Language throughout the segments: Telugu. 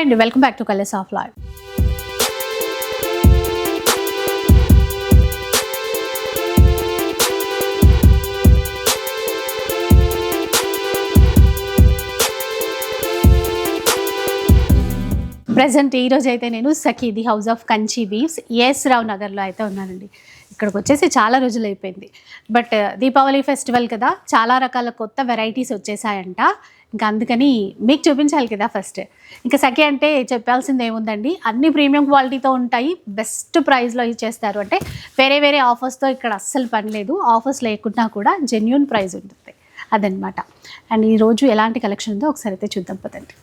హాయ్ అండి. Welcome back to colours of live present ఈ రోజు అయితే నేను సఖీది house of Kanchi weaves S Rao నగర్లో అయితే ఉన్నానండి. ఇక్కడికి వచ్చేసి చాలా రోజులు అయిపోయింది. బట్ దీపావళి ఫెస్టివల్ కదా చాలా రకాల కొత్త వెరైటీస్ వచ్చేసాయంట. ఇంకా అందుకని మీకు చూపించాలి కదా ఫస్ట్ ఇంకా సఖీ అంటే చెప్పాల్సింది ఏముందండి? అన్ని ప్రీమియం క్వాలిటీతో ఉంటాయి. బెస్ట్ ప్రైస్లో ఇచ్చేస్తారు. అంటే వేరే వేరే ఆఫర్స్తో ఇక్కడ అస్సలు పని లేదు. ఆఫర్స్ లేకున్నా కూడా జెన్యున్ ప్రైస్ ఉంటుంది. అదనమాట అండ్ ఈరోజు ఎలాంటి కలెక్షన్ ఉందో ఒకసారి అయితే చూద్దాం పదండి.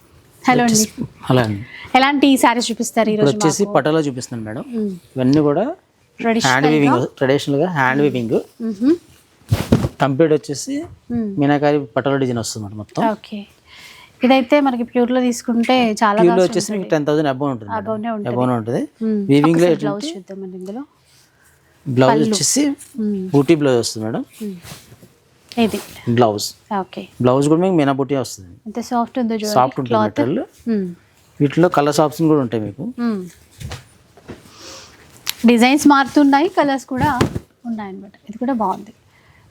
హలో అండి. అలా అండి. ఎలాంటి సారీస్ చూపిస్తారు ఈరోజు వచ్చేసి పటోలా చూపిస్తున్నాను మేడం. ఇవన్నీ కూడా హ్యాండ్ వీవింగ్ ట్రెడిషనల్గా హ్యాండ్ వీవింగ్ కంప్లీట్ వచ్చేసి మీనాకారి పటోలా డిజైన్ వస్తుంది మేడం మొత్తం. ఓకే. ఇదైతే మనకి ప్యూర్లో తీసుకుంటే చాలా ప్యూర్ వచ్చేసి మీకు టెన్ థౌసండ్ అబౌవ్ ఉంటుంది Above-నే ఉంటుంది. అబౌవ్ ఉంటుంది. వీవింగ్లో బ్లౌజ్ చూద్దామండి ఇందులో. బ్లౌజ్ వచ్చేసి. బూటీ బ్లౌజ్ వస్తుంది మేడం. ఇది. బ్లౌజ్. ఓకే. బ్లౌజ్ కూడా మీకు మీనా బూటీ వస్తుంది. ఎంత సాఫ్ట్ ఉందో చూడండి. సాఫ్ట్ ఉంటుంది మెటీరియల్ వీటిలో కలర్స్ ఆప్షన్ కూడా ఉంటాయి మీకు. డిజైన్స్ మారుతున్నాయి కలర్స్ కూడా ఉన్నాయి అనమాట ఇది కూడా బాగుంది.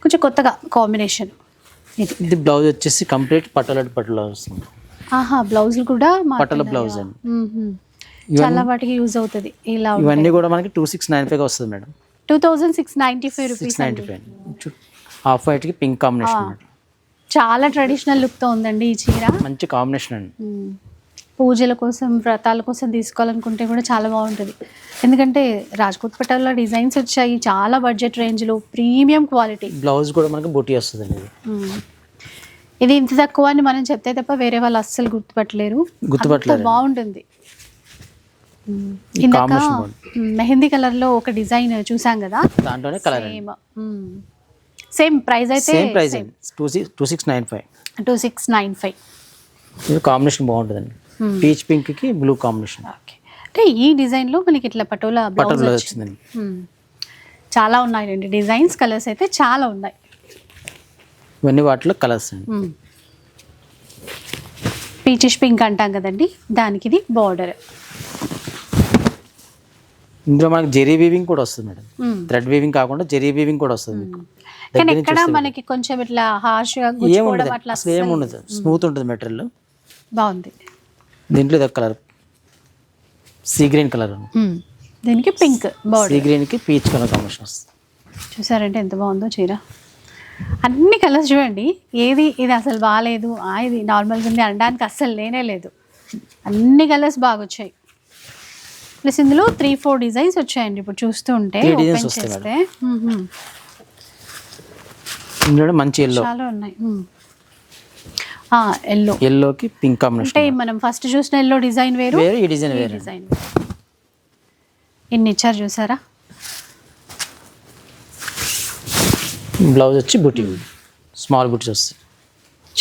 కొంచెం కొత్తగా కాంబినేషన్. ఇది ఇది బ్లౌజ్ వచ్చేసి కంప్లీట్ పటోలా పటోలా వస్తుంది. ఆహా బ్లౌజులు కూడా పటోలా బ్లౌజ్ అండి. చాలా వాటికి యూజ్ అవుతుంది. ఇలా ఇవన్నీ కూడా మనకి టూ సిక్స్ నైన్ ఫైవ్ వస్తుంది madam. Two thousand six ninety five rupees six ninety five half వైట్కి pink combination చాలా ట్రెడిషనల్ లుక్తో ఉందండి ఈ చీర. మంచి కాంబినేషన్ అండి. పూజల కోసం వ్రతాల కోసం తీసుకోవాలనుకుంటే కూడా చాలా బాగుంటుంది. ఎందుకంటే రాజ్కోట్ పటాల్లో డిజైన్స్ వచ్చాయి చాలా బడ్జెట్ రేంజ్లో ప్రీమియం క్వాలిటీ. బ్లౌజ్ కూడా మనకి బూటీ వస్తుంది ఇది. ఇంత తక్కువ అని మనం చెప్తే తప్ప వేరే వాళ్ళు అస్సలు గుర్తుపట్టలేరు. గుర్తుపట్టలేరు. అంత బాగుంటుంది. ఇందాక మెహందీ కలర్లో ఒక డిజైన్ చూసాం కదా? దాంట్లోనే కలర్ సేమ్. ప్రైస్ అయితే same price two six two six nine five. Two six nine five. Combination బాగుంటుందండి. పీచ్ పింక్కి బ్లూ కాంబినేషన్ ఓకే అంటే ఈ డిజైన్లో మనకి ఇట్లా పటోలా వచ్చింది వచ్చిందండి. మ్మ్. చాలా ఉన్నాయి అండి డిజైన్స్ కలర్స్ అయితే చాలా ఉన్నాయి. ఇవన్నీ వాటిలో కలర్స్ అండి. పీచిష్ పింక్ అంటాం కదండి. దానికి ఇది బార్డర్ ఇందులో మనకి జెరీ వీవింగ్ కూడా వస్తుంది మేడం. థ్రెడ్ వీవింగ్ కాకుండా జెరీ వీవింగ్ కూడా వస్తుంది కానీ ఎక్కడ మనకి కొంచెం ఇట్లా హార్ష్గా ఏముండదు. అట్లా అసలు ఏముండదు. స్మూత్ ఉంటుంది మెటీరియల్. బాగుంది. దీంట్లో ఇదొక కలర్. Sea green colour. దీనికి పింక్ సీ గ్రీన్కి పీచ్ కలర్ కాంబినేషన్ వస్తుంది. చూసారంటే ఎంత బాగుందో చీర. అన్ని కలర్స్ చూడండి. ఏది ఇది అసలు బాగాలేదు ఆ ఇది నార్మల్గా ఉంది అనడానికి అస్సలు లేనే లేదు. అన్ని కలర్స్ బాగా వచ్చాయి ప్లస్ ఇందులో త్రీ ఫోర్ డిజైన్స్ వచ్చాయండి. ఇప్పుడు చూస్తూ ఉంటే చేస్తే. ఇందులో మంచి ఎల్లో చాలా ఉన్నాయి. ఎల్లో ఎల్లోకి పింక్ కాంబినేషన్ అంటే మనం ఫస్ట్ చూసిన ఎల్లో డిజైన్ వేరు? వేరే ఈ డిజైన్ వేరే. డిజైన్ ఎన్ని ఇచ్చారు చూసారా? బ్లౌజ్ వచ్చి బుటీ స్మాల్ బుటీస్ వస్తాయి.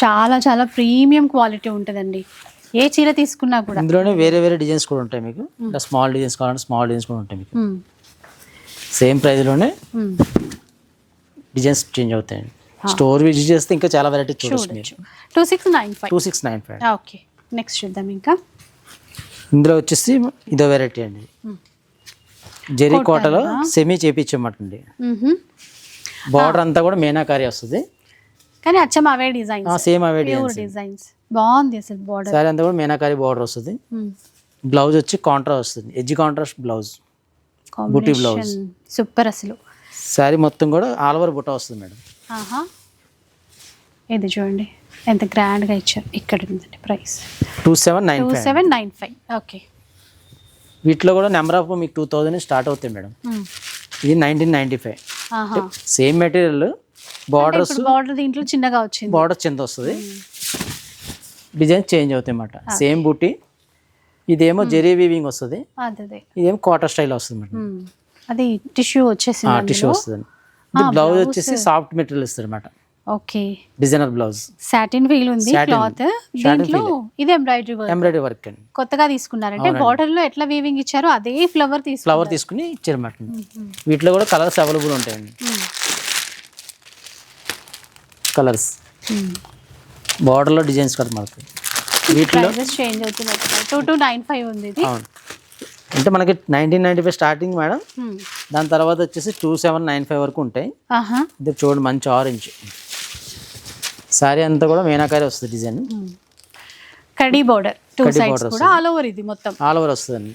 చాలా చాలా ప్రీమియం క్వాలిటీ ఉంటుందండి. ఏ చీర తీసుకున్నా కూడా. ఇందులోనే వేరే వేరే డిజైన్స్ కూడా ఉంటాయి మీకు. ఇంకా స్మాల్ డిజైన్స్ కావాలంటే స్మాల్ డిజైన్స్ కూడా ఉంటాయి మీకు. సేమ్ ప్రైస్లోనే. డిజైన్స్ చేంజ్ అవుతాయండి. స్టోర్ విజిట్ చేస్తే ఇంకా చాలా వెరైటీ చూడొచ్చు two six nine five two six nine five okay next చూద్దాం ఇంకా. ఇందులో వచ్చేసి ఇదో వెరైటీ అండి. జెరీ కోటలో సెమీ చేపించమాట అండి మ్మ్హమ్. బార్డర్ అంతా కూడా మీనాకారి వస్తుంది. కానీ అచ్చం అవే డిజైన్స్ సేమ్ అవే ప్యూర్ డిజైన్స్ బాగుంది అసలు బార్డర్ సారీ అంతా కూడా మీనాకారి బార్డర్ వస్తుంది. బ్లౌజ్ వచ్చి కాంట్రాస్ట్ వస్తుంది. Edge contrast blouse combination super అసలు. శారీ మొత్తం కూడా ఆల్ ఓవర్ బుట్ట వస్తుంది మేడం. ఆహా. ఇది చూడండి. ఎంత గ్రాండ్గా ఇచ్చారు. ఇక్కడ ఉందండి price. Two seven nine two seven nine five okay. వీటిలో కూడా నెంబర్ ఆఫ్ మీకు టూ థౌజండ్ స్టార్ట్ అవుతాయి మేడం. ఇది nineteen ninety five same material borders border దీంట్లో చిన్నగా వచ్చింది. బార్డర్ చింత వస్తుంది. డిజైన్ చేంజ్ అవుతాయి అన్నమాట. సేమ్ బూటీ. ఇదేమో జెరీ వీవింగ్ వస్తుంది. ఇదేమో కాటర్ స్టైల్ వస్తుంది మేడం. అది టిష్యూ వచ్చేసింది టిష్యూ వస్తుంది. బ్లౌజ్ వచ్చేసి సాఫ్ట్ మెటీరియల్ ఇస్తుంది అనమాట okay. Designer blouse. Satin feel ఉంది. క్లాత్. దీంట్లో ఇది ఎంబ్రాయిడరీ వర్క్ ఎంబ్రాయిడరీ వర్క్ అండి. కొత్తగా తీసుకున్నారంటే బార్డర్లో ఎట్లా వీవింగ్ ఇచ్చారో అదే ఫ్లవర్ తీసుకున్నారు. ఫ్లవర్ తీసుకుని ఇచ్చారన్నమాట వీటిలో కూడా కలర్స్ అవైలబుల్ ఉంటాయండి. కలర్స్ బార్డర్లో డిజైన్స్ కదా మనకి. వీటిలో చేంజ్ అవుతున్నాయి టూ టూ నైన్ ఫైవ్ ఉంది ఇది. అంటే మనకి nineteen ninety five starting madam. Hmm. దాని తర్వాత వచ్చేసి టూ సెవెన్ నైన్ ఫైవ్ వరకు ఉంటాయి. ఇది చూడండి మంచి ఆరెంజ్ శారీ అంతా కూడా మీనాకారి వస్తుంది డిజైన్. కడీ బోర్డర్ టూ సైడ్స్ కూడా ఆల్ ఓవర్ ఇది మొత్తం. ఆల్ ఓవర్ వస్తుందండి.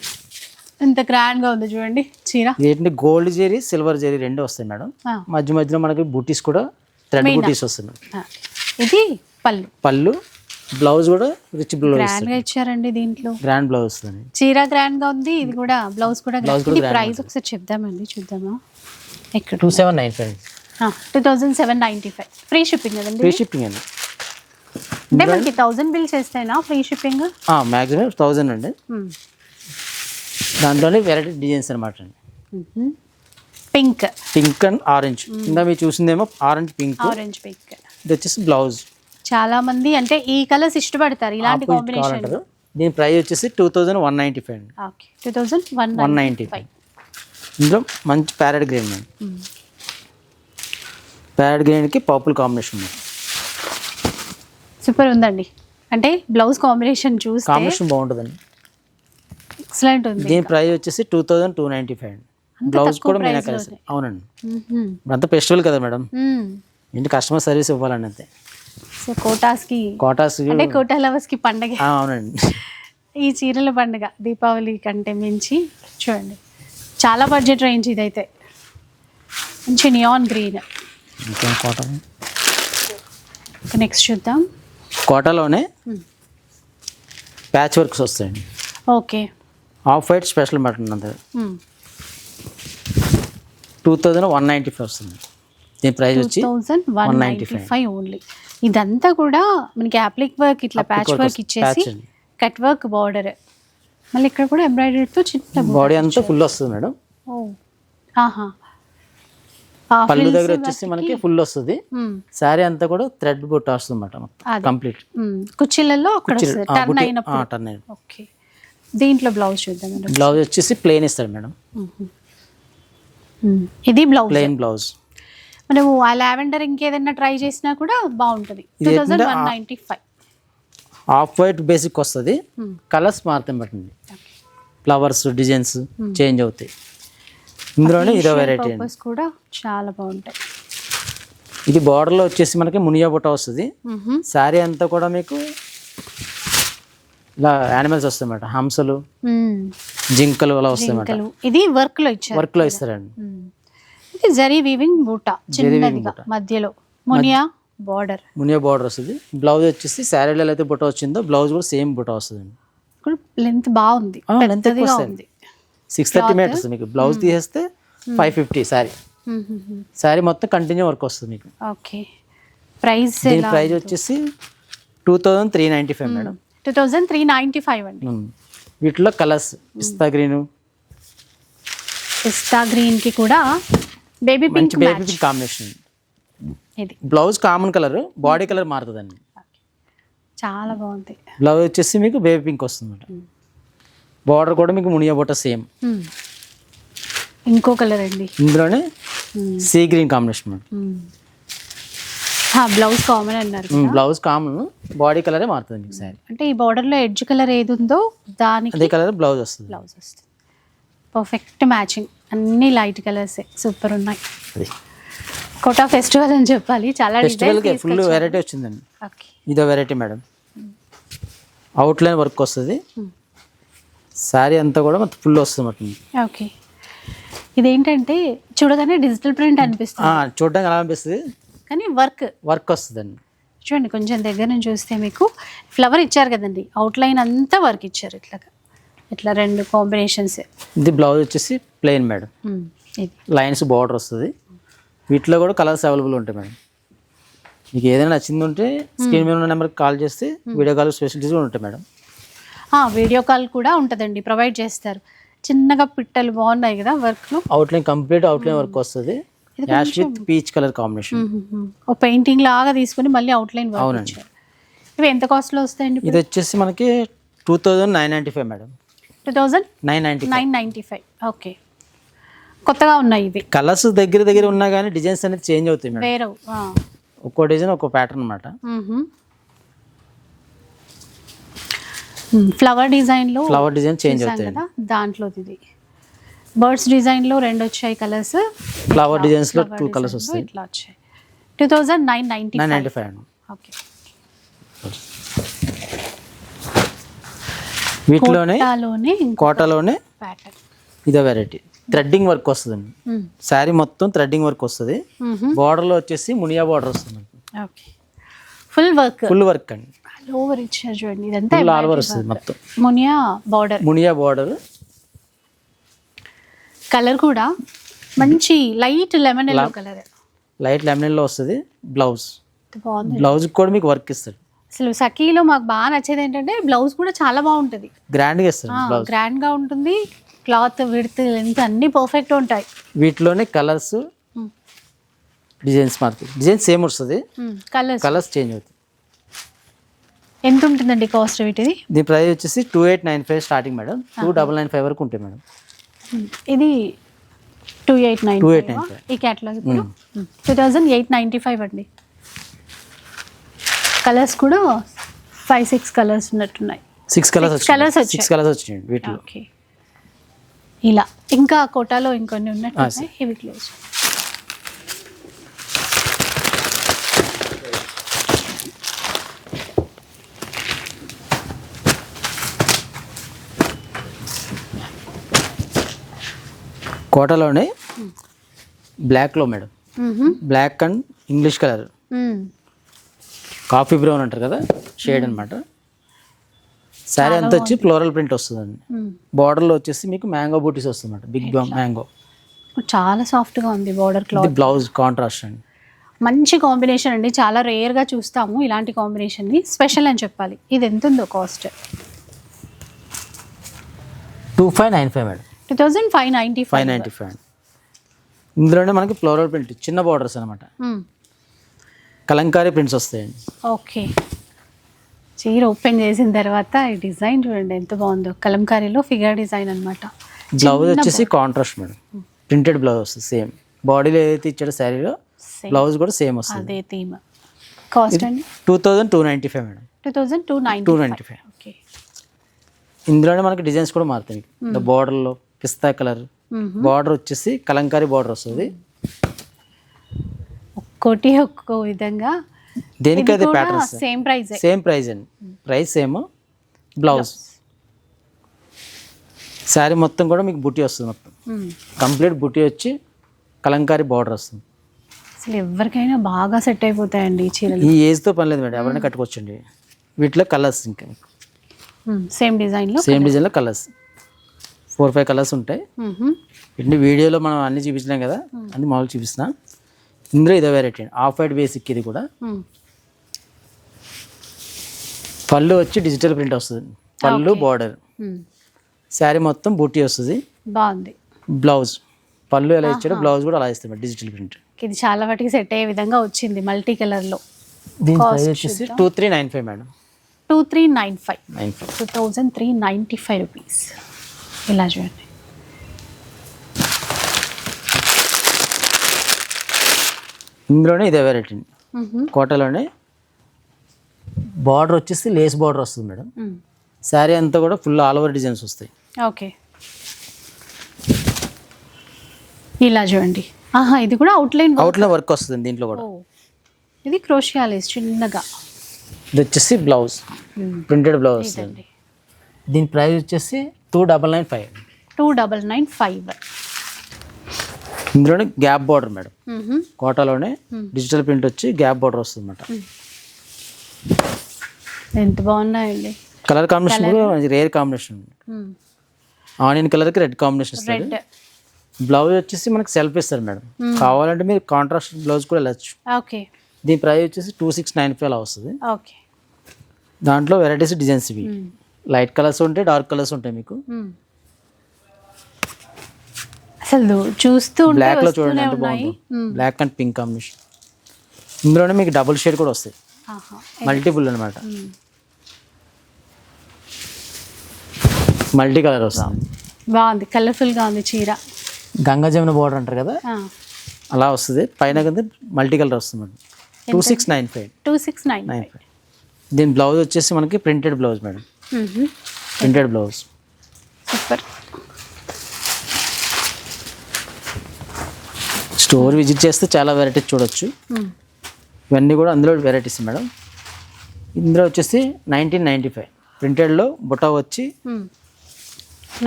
ఎంత గ్రాండ్గా ఉంది చూడండి చీర. ఏంటంటే గోల్డ్ జెరీ సిల్వర్ జెరీ రెండు వస్తాయి మేడం. మధ్య మధ్యలో మనకి బూటీస్ కూడా థ్రెడ్. బూటీస్ వస్తున్నాయి. ఇది పళ్ళు. పళ్ళు బ్లౌజ్ కూడా రిచ్ బ్లౌజ్ గ్రాండ్గా ఇచ్చారండి దీంట్లో. గ్రాండ్ బ్లౌజ్ చీర గ్రాండ్గా ఉంది ఇది కూడా బ్లౌజ్ కూడా ఇది ప్రైస్ ఒకసారి చెప్దామండి చూద్దామా? ఎక్కడ? Two seven nine five two thousand seven ninety five free shipping కదండి? ఫ్రీ షిప్పింగ్ అండి. అంటే మనకి థౌజండ్ బిల్ చేస్తేనా ఫ్రీ షిప్పింగ్ మ్యాక్సిమం థౌజండ్ అండి. దాంట్లోనే వెరైటీ డిజైన్స్ అనమాట అండి. పింక్ పింక్ అండ్ ఆరెంజ్ ఇంకా మీరు చూసిందేమో ఆరెంజ్ పింక్ ఆరెంజ్ పింక్ ఇది వచ్చేసి బ్లౌజ్ చాలా మంది అంటే ఈ కలర్స్ ఇష్టపడతారు ఇలాంటి కాంబినేషన్ దీని ప్రైస్ వచ్చేసి two thousand one ninety five అండి. Okay two thousand one one ninety five ఇందులో మంచి ప్యారెట్ గ్రీన్ అండి. ప్యారెట్ గ్రీన్కి పర్పుల్ కాంబినేషన్ ఉంది. సూపర్ ఉందండి. అంటే బ్లౌజ్ కాంబినేషన్ చూస్తే కాంబినేషన్ బాగుంటుందండి. ఎక్సలెంట్ ఉంది దీని ప్రైస్ వచ్చేసి two thousand two ninety five అండి. అంత బ్లౌజ్ కూడా మీనా కలిసి. అవునండి. ఇప్పుడంతా ఫెస్టివల్ కదా మేడం. ఇంటి కస్టమర్ సర్వీస్ ఇవ్వాలండి అంతే. సో కోటాస్కి కోటాస్ అంటే కోటా లవర్స్కి పండగ అవునండి. ఈ చీరల పండుగ దీపావళి కంటే మించి చూడండి. చాలా బడ్జెట్ రేంజ్ ఇదైతే. మంచి నియాన్ గ్రీన్ నెక్స్ట్ చూద్దాం. కోటాలోనే. ప్యాచ్ వర్క్స్ వస్తాయండి. ఓకే. ఆఫ్ వైట్ స్పెషల్ మటన్ అంతే. Two thousand one ninety five వస్తుంది. దీని ప్రైస్ వచ్చి వన్ నైంటీ ఫైవ్ ఓన్లీ ఇదంతా కూడా మనకి అప్లిక్ వర్క్ ఇట్లా ప్యాచ్ వర్క్. ఇచ్చేసి. కట్ వర్క్ బార్డర్ మళ్ళీ ఇక్కడ కూడా embroidered-తో చిన్న బాడీ అంతా ఫుల్ వస్తుంది మేడం ఆహా పళ్ళు దగ్గర వచ్చేసి మనకి ఫుల్ వస్తుంది. శారీ అంతా కూడా థ్రెడ్ బుట్ట వస్తుంది. కంప్లీట్. కుర్చీలలో అక్కడ టర్న్ అయినప్పుడు టర్న్ ఓకే దీంట్లో బ్లౌజ్ చూద్దాం. బ్లౌజ్ వచ్చేసి ప్లెయిన్ ఇస్తాడు మేడం. ఇది బ్లౌజ్ ప్లెయిన్ బ్లౌజ్ మనము ఆ లావెండర్ ఇంకేదైనా ట్రై చేసినా కూడా బాగుంటుంది. Two thousand one ninety five off white basic వస్తుంది. కలర్స్ మారుతాయి బట్టండి ఫ్లవర్స్ డిజైన్స్ చేంజ్ అవుతాయి. ఇందులోనే ఇదో వెరైటీ కూడా చాలా బాగుంటాయి. ఇది బార్డర్లో వచ్చేసి మనకి మునియా బుట్ట వస్తుంది. శారీ అంతా కూడా మీకు ఇలా యానిమల్స్ వస్తాయి అన్నమాట. హంసలు. జింకలు అలా వస్తాయి ఇది వర్క్లో ఇచ్చారు వర్క్లో ఇస్తారండి. మ్మ్. ఇది జరీ వీవింగ్ బూట చిన్నదిగా మధ్యలో. మునియా బార్డర్. మునియా బార్డర్ వస్తుంది. బ్లౌజ్ వచ్చేసి శారీలో అయితే బుట్ట వచ్చిందో బ్లౌజ్ కూడా సేమ్ బుట్ట వస్తుంది లెంత్ బాగుంది పెద్దదిగా వస్తుంది. ఉంది. సిక్స్ థర్టీ మీటర్స్ మీకు. బ్లౌజ్ తీసేస్తే ఫైవ్ ఫిఫ్టీ శారీ. శారీ మొత్తం కంటిన్యూ వర్క్ వస్తుంది మీకు. ఓకే ప్రైస్ దీని ప్రైస్ వచ్చేసి two thousand three ninety five madam two thousand three ninety five అండి. ఉమ్. వీటిలో కలర్స్ పిస్తా గ్రీన్ పిస్తా గ్రీన్కి కూడా baby pink baby pink combination ఇది. Blouse common colour body colour మారుతుందండి. చాలా బాగుంది. బ్లౌజ్ వచ్చేసి మీకు బేబీ పింక్ వస్తుంది బార్డర్ కూడా మీకు మునియా బొట్ట సేమ్ మ్మ్. ఇంకో కలర్ అండి. ఇందులోనే. Sea green combination blouse common అన్నారు. బ్లౌజ్ కామన్ బాడీ కలరే మారుతుంది మీకు శారీ అంటే ఈ border లో ఎడ్జ్ కలర్ ఏది ఉందో దానికి అదే కలర్ బ్లౌజ్ వస్తుంది. బ్లౌజ్ వస్తుంది. పర్ఫెక్ట్ మ్యాచింగ్ అన్ని లైట్ కలర్సే సూపర్ ఉన్నాయి. కోటా ఫెస్టివల్ అని చెప్పాలి. చాలా ఫెస్టివల్కి ఫుల్ వెరైటీ వచ్చిందండి. ఓకే. ఇదో వెరైటీ మేడం అవుట్లైన్ వర్క్ వస్తుంది. శారీ అంతా కూడా మొత్తం ఫుల్ వస్తుంది మొత్తం. ఓకే. ఇదేంటంటే చూడగానే డిజిటల్ ప్రింట్ అనిపిస్తుంది. ఆ, చూడడానికి ఎలా అనిపిస్తుంది. కానీ వర్క్ వర్క్ వస్తుందండి. చూడండి కొంచెం దగ్గర నుంచి చూస్తే మీకు ఫ్లవర్ ఇచ్చారు కదండి. అవుట్లైన్ అంతా వర్క్ ఇచ్చారు ఇట్లా ఇట్లా రెండు కాంబినేషన్స్ ఇది బ్లౌజ్ వచ్చేసి ప్లెయిన్ మేడం లైన్స్ బార్డర్ వస్తుంది. వీటిలో కూడా కలర్స్ అవైలబుల్ ఉంటాయి మేడం మీకు ఏదైనా నచ్చింది ఉంటే స్క్రీన్ మీద ఉన్న నెంబర్కి కాల్ చేస్తే వీడియో కాల్ ఫెసిలిటీస్ కూడా ఉంటాయి మేడం వీడియో కాల్ కూడా ఉంటుందండి. ప్రొవైడ్ చేస్తారు. చిన్నగా పిట్టలు బాగున్నాయి కదా వర్క్లో అవుట్లైన్ కంప్లీట్ అవుట్లైన్ వర్క్ వస్తుంది. Ash with peach colour combination ఒక పెయింటింగ్ లాగా తీసుకుని మళ్ళీ అవుట్లైన్ వర్క్ అవునండి. ఇవి ఎంత కాస్ట్లో వస్తాయండి ఇది వచ్చేసి మనకి two thousand nine ninety five madam two thousand nine ninety nine ninety five okay కొత్తగా ఉన్నాయి ఇవి. కలర్స్ దగ్గర దగ్గర ఉన్నా కానీ డిజైన్స్ అనేది చేంజ్ అవుతాయి మేడం. వేరే ఒక్కో డిజైన్ ఒక్కో ప్యాటర్న్ అనమాట ఫ్లవర్ డిజైన్లో ఫ్లవర్ డిజైన్ చేంజ్ అవుతాయి. కదా దాంట్లో ఇది బర్డ్స్ డిజైన్లో రెండు వచ్చాయి కలర్స్ ఫ్లవర్ డిజైన్స్లో టూ కలర్స్ వస్తాయి. ఇట్లా వచ్చాయి. Two thousand nine ninety nine ninety five okay వీటిలోనే కోటాలోనే కోటలోనే ప్యాటర్న్ ఇదో వెరైటీ థ్రెడ్డింగ్ వర్క్ వస్తుందండి. శారీ మొత్తం థ్రెడ్డింగ్ వర్క్ వస్తుంది. బార్డర్లో వచ్చేసి మునియా బార్డర్ వస్తుంది. ఫుల్ వర్క్ ఫుల్ వర్క్ అండి. ఓవర్ ఇచ్చారు చూడండి ఇదంతా ఫుల్ ఆల్ ఓవర్ వస్తుంది మొత్తం. Muniya border muniya border colour కూడా మంచి light lemon yellow colour light lemon yellow వస్తుంది. బ్లౌజ్ బ్లౌజ్ కూడా మీకు వర్క్ ఇస్తాడు అసలు సఖీలో మాకు బాగా నచ్చేది ఏంటంటే బ్లౌజ్ కూడా చాలా బాగుంటుంది. గ్రాండ్గా ఇస్తాడు బ్లౌజ్ గ్రాండ్గా ఉంటుంది. క్లాత్ విడ్త్ లెంత్ అన్ని పర్ఫెక్ట్ ఉంటాయి. వీటిలోనే కలర్స్ డిజైన్స్ మారుతాయి. డిజైన్ సేమ్ వస్తుంది. కలర్స్ కలర్స్ చేంజ్ అవుతాయి. ఎంత ఉంటుందండి కాస్ట్ వీటిది? దీని ప్రైస్ వచ్చేసి two eight nine five starting madam. Two double nine five వరకు ఉంటాయి మేడం. ఇది టూ ఎయిట్ నైన్ 2895. ఈ catalogue two thousand eight ninety five అండి. కలర్స్ కూడా ఫైవ్ సిక్స్ కలర్స్ ఉన్నట్టున్నాయి. సిక్స్ కలర్స్ వచ్చాయి. సిక్స్ కలర్స్ వచ్చినాయి వీటిలో. ఓకే ఇలా. ఇంకా కోటాలో ఇంకొన్ని ఉన్నట్టు ఉన్నాయి. ఇవి క్లోజ్ కోటలోనే బ్లాక్లో madam black and English colour coffee brown అంటారు కదా షేడ్ అన్నమాట. శారీ అంతా వచ్చి ఫ్లోరల్ ప్రింట్ వస్తుందండి. బార్డర్లో వచ్చేసి మీకు మ్యాంగో బూటీస్ వస్తుంది అనమాట బిగ్ మ్యాంగో. చాలా సాఫ్ట్గా ఉంది బార్డర్ క్లాత్. బ్లౌజ్ కాంట్రాస్ట్ అండి. మంచి కాంబినేషన్ అండి. చాలా రేర్గా చూస్తాము ఇలాంటి కాంబినేషన్ని. స్పెషల్ అని చెప్పాలి. ఇది ఎంత ఉందో cost? Two five nine five madam. Two thousand five ninety five. Ninety five ఇందులోనే మనకి ఫ్లోరల్ ప్రింట్ చిన్న బార్డర్స్ అనమాట కలంకారీ ప్రింట్స్ వస్తాయండి. ఓకే చీర ఓపెన్ చేసిన తర్వాత ఈ డిజైన్ చూడండి ఎంత బాగుందో. కలంకారీలో ఫిగర్ డిజైన్ అనమాట బ్లౌజ్ వచ్చేసి కాంట్రాస్ట్ మేడం. ప్రింటెడ్ బ్లౌజ్ వస్తుంది సేమ్ బాడీలో ఏదైతే ఇచ్చాడో శారీలో బ్లౌజ్ కూడా సేమ్ వస్తుంది. అదే థీమ్ కాస్ట్ అండి? Two thousand two ninety five madam. Two thousand two nine two ninety five okay ఇందులోనే మనకి డిజైన్స్ కూడా మారుతాయి. బార్డర్లో పిస్తా కలర్ బార్డర్ వచ్చేసి కలంకారీ బార్డర్ వస్తుంది. ఒక్కోటి ఒక్కో విధంగా దేనికి అదే సేమ్ ప్రైస్ సేమ్ ప్రైస్ అండి. ప్రైస్ సేమ్ బ్లౌజ్ శారీ మొత్తం కూడా మీకు బుట్టి వస్తుంది మొత్తం. కంప్లీట్ బుట్టి వచ్చి కలంకారీ బార్డర్ వస్తుంది. అసలు ఎవరికైనా బాగా సెట్ అయిపోతాయండి ఈ చీరలు. ఈ ఏజ్తో పని లేదు మేడం ఎవరైనా కట్టుకోవచ్చండి. వీటిలో కలర్స్ ఇంకా సేమ్ డిజైన్లో సేమ్ డిజైన్లో కలర్స్ ఫోర్ ఫైవ్ కలర్స్ ఉంటాయి. వీటిని వీడియోలో మనం అన్ని చూపించలేం కదా? అన్ని మామూలు చూపిస్తున్నా. ఇందులో ఇదే వెరైటీ ఆఫ్ వైట్ బేసిక్ ఇది కూడా. పళ్ళు వచ్చి డిజిటల్ ప్రింట్ వస్తుంది. పళ్ళు బార్డర్ శారీ మొత్తం బూటీ వస్తుంది. బాగుంది. బ్లౌజ్ పళ్ళు ఎలా ఇచ్చాడో బ్లౌజ్ కూడా అలా ఇస్తాం డిజిటల్ ప్రింట్ ఇది చాలా వాటికి సెట్ అయ్యే విధంగా వచ్చింది మల్టీ కలర్లో దీని ప్రైస్ వచ్చేసి two three nine five madam. Two three nine five nine five two thousand three ninety five rupees ఇలా చూడండి. ఇందులోనే ఇదే వెరైటీ కోటలోనే బార్డర్ వచ్చేసి లేస్ బార్డర్ వస్తుంది మేడం. శారీ అంతా కూడా ఫుల్ ఆల్ ఓవర్ డిజైన్స్ వస్తాయి. ఓకే. ఇలా చూడండి. ఆహా ఇది కూడా అవుట్లైన్ అవుట్లో వర్క్ వస్తుంది దీంట్లో కూడా. ఇది క్రోషియాలేస్ చిన్నగా. ఇది వచ్చేసి బ్లౌజ్ ప్రింటెడ్ బ్లౌజ్ వస్తుంది. దీని ప్రైస్ వచ్చేసి two double nine five two double nine five ఇందులోనే గ్యాప్ బార్డర్ మేడం. కోటాలోనే డిజిటల్ ప్రింట్ వచ్చి గ్యాప్ బార్డర్ వస్తుంది అనమాట ఎంత బాగున్నాయండి. కలర్ కాంబినేషన్ కూడా రేర్ కాంబినేషన్ ఆనియన్ కలర్కి రెడ్ కాంబినేషన్ ఇస్తారు. రెడ్ బ్లౌజ్ వచ్చేసి మనకి సెల్ఫ్ ఇస్తారు మేడం. కావాలంటే మీరు కాంట్రాస్ట్ బ్లౌజ్ కూడా వెళ్ళచ్చు. ఓకే. దీని ప్రైస్ వచ్చేసి టూ సిక్స్ నైన్ ఫైవ్ అలా వస్తుంది. ఓకే. దాంట్లో వెరైటీస్ డిజైన్స్ ఇవి. లైట్ కలర్స్ ఉంటాయి డార్క్ కలర్స్ ఉంటాయి మీకు. అసలు చూస్తూ బ్లాక్లో చూడండి ఎంత బాగుందో. బ్లాక్ అండ్ పింక్ కాంబినేషన్ ఇందులోనే మీకు డబుల్ షేడ్ కూడా వస్తాయి. మల్టిపుల్ అనమాట మల్టీ కలర్ వస్తుంది. బాగుంది కలర్ఫుల్గా ఉంది చీర. గంగా జమున బార్డర్ అంటారు కదా? అలా వస్తుంది. పైన కింద మల్టీ కలర్ వస్తుంది madam. Two six nine five two six nine nine five దీని బ్లౌజ్ వచ్చేసి మనకి printed blouse madam. Printed blouse super. Store visit చేస్తే చాలా వెరైటీస్ చూడొచ్చు. ఇవన్నీ కూడా అందులో వెరైటీస్ మేడం. ఇందులో వచ్చేసి నైన్టీన్ నైంటీ ఫైవ్. ప్రింటెడ్లో బుట్ట వచ్చి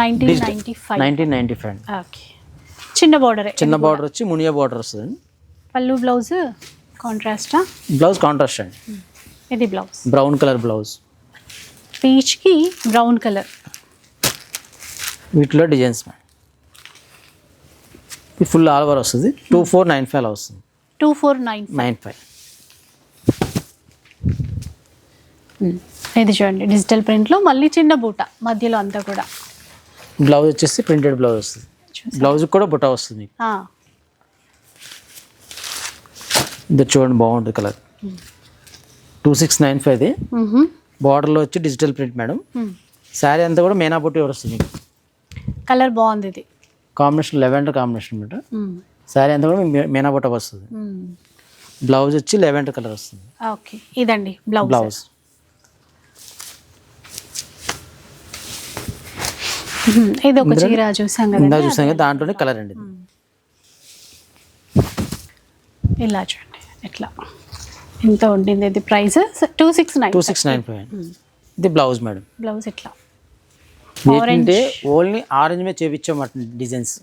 నైన్టీన్ నైంటీ ఫైవ్. చిన్న బార్డరే చిన్న బార్డర్ వచ్చి మునియా బార్డర్ వస్తుంది పళ్ళు బ్లౌజ్ కాంట్రాస్టా? బ్లౌజ్ కాంట్రాస్ట్ అండి. ఇది blouse. Brown colour blouse. పీచ్కి brown colour వీటిలో డిజైన్స్ మేడం. ఇది ఫుల్ ఆల్ ఓవర్ వస్తుంది. టూ ఫోర్ నైన్ ఫైవ్ వస్తుంది. Two four nine nine five ఇది చూడండి డిజిటల్ ప్రింట్లో మళ్ళీ చిన్న బూట మధ్యలో అంతా కూడా. బ్లౌజ్ వచ్చేసి ప్రింటెడ్ బ్లౌజ్ వస్తుంది. బ్లౌజ్ కూడా బుట్ట వస్తుంది. ఇది చూడండి బాగుంటుంది కలర్ టూ సిక్స్ నైన్ ఫైవ్ది మ్హూ. బార్డర్లో వచ్చి డిజిటల్ ప్రింట్ మేడం. శారీ అంతా కూడా మేనా బుట్టి వస్తుంది. కలర్ బాగుంది ఇది. కాంబినేషన్ లెవెండర్ కాంబినేషన్ అనమాట. శారీ అంతా కూడా మేనా బుట్ట వస్తుంది. బ్లౌజ్ వచ్చి లెవెండర్ కలర్ వస్తుంది. ఓకే. ఇదండి బ్లౌజ్. బ్లౌజ్. ఇది ఒక చీర చూసాం కదా చూసాం కదా దాంట్లోనే కలర్ అండి. ఇలా చూడండి ఎట్లా. ఎంత ఉండింది ఇది price? Two six nine two six nine ఇది బ్లౌజ్ మేడం. బ్లౌజ్ ఎట్లా? ఏంటంటే ఓన్లీ ఆరెంజ్ మీద చేపించామాట డిజైన్స్.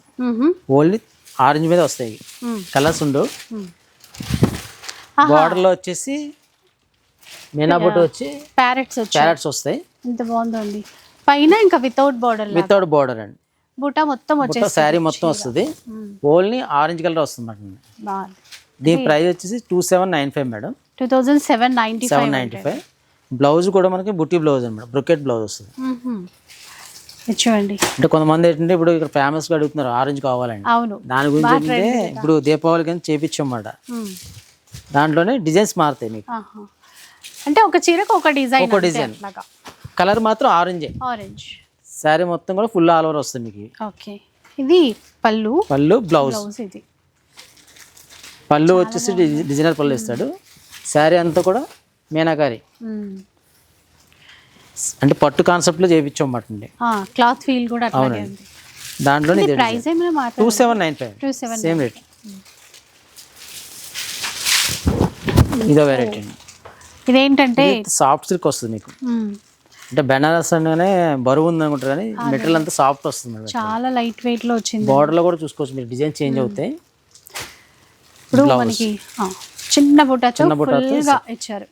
ఓన్లీ ఆరెంజ్ మీద వస్తాయి. కలర్స్ ఉండవు. బార్డర్లో వచ్చేసి మీనా బొట్టు వచ్చి ప్యారెట్స్ క్యారెట్స్ వస్తాయి. ఎంత బాగుందండి. పైన ఇంకా వితౌట్ బార్డర్ వితౌట్ బార్డర్ అండి. బుట్ట మొత్తం వచ్చేసి శారీ మొత్తం వస్తుంది. ఓన్లీ ఆరెంజ్ కలర్ వస్తుంది మేడం దీని ప్రైస్ వచ్చేసి two seven nine five madam. Two thousand seven ninety seven five ninety five blouse కూడా మనకి బుట్టి బ్లౌజ్ అనమాట బ్రొకెట్ బ్లౌజ్ వస్తుంది. చూడండి. అంటే కొంతమంది ఏంటంటే ఇప్పుడు ఇక్కడ ఫేమస్గా అడుగుతున్నారు ఆరెంజ్ కావాలండి అవును. దాని గురించి ఏంటంటే ఇప్పుడు దీపావళి కింద చేపించమాట. దాంట్లోనే డిజైన్స్ మారుతాయి మీకు. అంటే ఒక చీరకు ఒక డిజైన్ ఒక డిజైన్. కలర్ మాత్రం ఆరెంజే ఆరెంజ్ శారీ మొత్తం కూడా ఫుల్ ఆల్ ఓవర్ వస్తుంది మీకు. ఓకే. ఇది పళ్ళు. పళ్ళు బ్లౌజ్ ఇది. పళ్ళు వచ్చేసి డిజైనర్ పళ్ళు ఇస్తాడు. శారీ అంతా కూడా మీనాకారి. అంటే పట్టు కాన్సెప్ట్లో చేయించమాట అండి. క్లాత్ ఫీల్ కూడా అట్లాగే ఉంది. దాంట్లోనే ఇది ప్రైస్ ఏమైనా two seven nine five two seven same rate ఇదో వెరైటీ అండి. ఇదేంటంటే? సాఫ్ట్ సిల్క్ వస్తుంది మీకు. మ్మ్. అంటే బెనారస్ అనగానే బరువు ఉంది అనుకుంటారు కానీ మెటీరియల్ అంతా సాఫ్ట్ వస్తుంది చాలా లైట్ వెయిట్లో వచ్చింది. బార్డర్లో కూడా చూసుకోవచ్చు మీరు డిజైన్ చేంజ్ అవుతాయి ఇప్పుడు మనకి చిన్న గా ఇచ్చారు.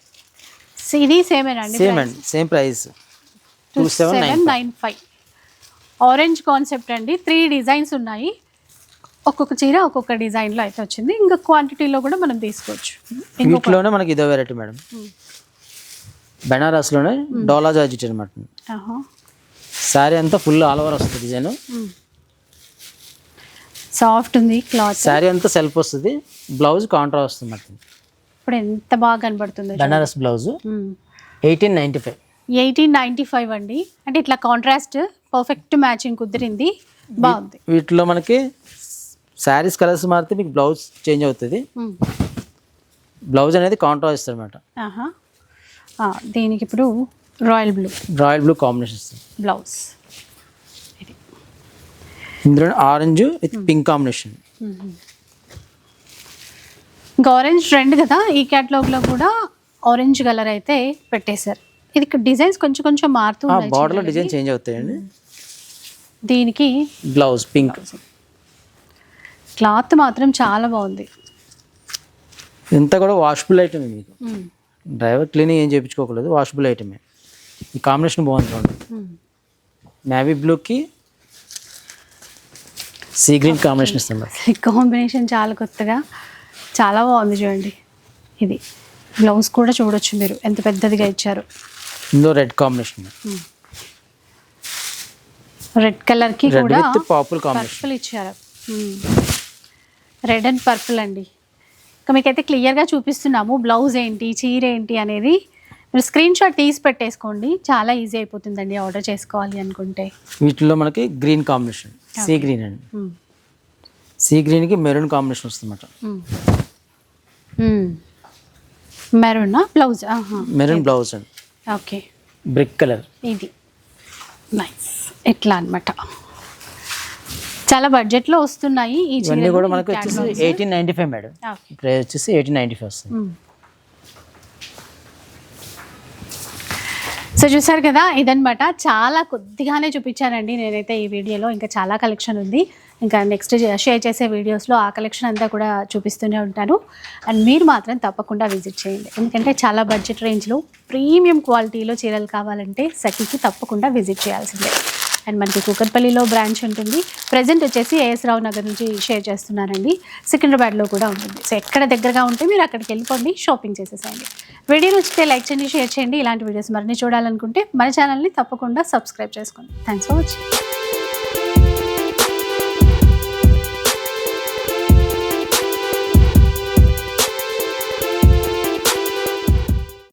ఇది సేమ్ అండి same price two seven nine five orange concept అండి. త్రీ డిజైన్స్ ఉన్నాయి. ఒక్కొక్క చీర ఒక్కొక్క డిజైన్లో అయితే వచ్చింది. ఇంకా క్వాంటిటీలో కూడా మనం తీసుకోవచ్చు. వీటిలోనే మనకి ఇదో వెరైటీ మేడం. బెనారస్లోనే డోలా జార్జిట్ అనమాట. ఆహా. శారీ అంతా ఫుల్ ఆల్ ఓవర్ వస్తుంది డిజైన్. సాఫ్ట్ ఉంది క్లాత్ శారీ అంతా సెల్ఫ్ వస్తుంది. బ్లౌజ్ కాంట్రా వస్తుంది ఇప్పుడు ఎంత బాగా కనబడుతుందో Banaras blouse. Eighteen ninety five. Eighteen ninety five అండి. అంటే ఇట్లా కాంట్రాస్ట్ పర్ఫెక్ట్ మ్యాచింగ్ కుదిరింది. బాగుంది. వీటిలో మనకి శారీస్ కలర్స్ మారితే మీకు బ్లౌజ్ చేంజ్ అవుతుంది. బ్లౌజ్ అనేది కాంట్రా ఇస్తుంది అనమాట దీనికి ఇప్పుడు royal blue. Royal blue combination blouse. ఇందులో ఆరెంజ్ విత్ పింక్ కాంబినేషన్. ఇంకా ఆరెంజ్ ట్రెండ్ కదా ఈ క్యాటలాగ్లో కూడా ఆరెంజ్ కలర్ అయితే పెట్టేశారు. ఇది డిజైన్స్ కొంచెం కొంచెం మారుతూ బార్డర్లో డిజైన్ చేంజ్ అవుతాయండి. దీనికి బ్లౌజ్ పింక్ క్లాత్ మాత్రం చాలా బాగుంది. ఇంత కూడా వాషబుల్ ఐటమ్ మీకు. డ్రైవర్ క్లీనింగ్ ఏం చేయించుకోకలేదు వాషబుల్ ఐటమే ఈ కాంబినేషన్ బాగుంది నేవీ బ్లూకి సీ గ్రీన్ కాంబినేషన్ ఇస్తాం. కాంబినేషన్ చాలా కొత్తగా. చాలా బాగుంది చూడండి. ఇది. బ్లౌజ్ కూడా చూడొచ్చు మీరు. ఎంత పెద్దదిగా ఇచ్చారు. ఇందులో రెడ్ కాంబినేషన్ రెడ్ కలర్కి రెడ్ కూడా పర్పుల్ ఇచ్చారు. రెడ్ అండ్ పర్పుల్ అండి. ఇంకా మీకైతే క్లియర్గా చూపిస్తున్నాము బ్లౌజ్ ఏంటి చీర ఏంటి అనేది. మీరు స్క్రీన్ షాట్ తీసి పెట్టేసుకోండి. చాలా ఈజీ అయిపోతుందండి ఆర్డర్ చేసుకోవాలి అనుకుంటే. వీటిలో మనకి గ్రీన్ కాంబినేషన్ సీ గ్రీన్ అండి. సీ గ్రీన్కి మెరూన్ కాంబినేషన్ వస్తుంది అన్నమాట మ్మ్. మ్మ్. మెరూనా? బ్లౌజ్? మెరూన్ బ్లౌజ్ అండి. ఓకే. Brick colour. ఇది. నైస్. ఇట్లా అన్నమాట? చాలా బడ్జెట్లో వస్తున్నాయి ఈ ఇవన్నీ చీరలు, కూడా మనకి వచ్చేసి. Eighteen ninety five madam. Price వచ్చేసి ఎయిటీన్ నైంటీ ఫైవ్ వస్తుంది. సో చూసారు కదా ఇదనమాట చాలా కొద్దిగానే చూపించానండి నేనైతే ఈ వీడియోలో. ఇంకా చాలా కలెక్షన్ ఉంది. ఇంకా నెక్స్ట్ షేర్ చేసే వీడియోస్లో ఆ కలెక్షన్ అంతా కూడా చూపిస్తూనే ఉంటాను. అండ్ మీరు మాత్రం తప్పకుండా విజిట్ చేయండి. ఎందుకంటే చాలా బడ్జెట్ రేంజ్లో ప్రీమియం క్వాలిటీలో చీరలు కావాలంటే సఖీకి తప్పకుండా విజిట్ చేయాల్సిందే. అండ్ మనకి కూకట్పల్లిలో బ్రాంచ్ ఉంటుంది. ప్రజెంట్ వచ్చేసి ఏఎస్ రావు నగర్ నుంచి షేర్ చేస్తున్నానండి సికింద్రాబాద్లో కూడా ఉంటుంది. సో ఎక్కడ దగ్గరగా ఉంటే మీరు అక్కడికి వెళ్ళిపోండి షాపింగ్ చేసేసేయండి. వీడియో నచ్చితే లైక్ చేయండి షేర్ చేయండి. ఇలాంటి వీడియోస్ మరిన్ని చూడాలనుకుంటే మన ఛానల్ని తప్పకుండా సబ్స్క్రైబ్ చేసుకోండి. Thanks for watching.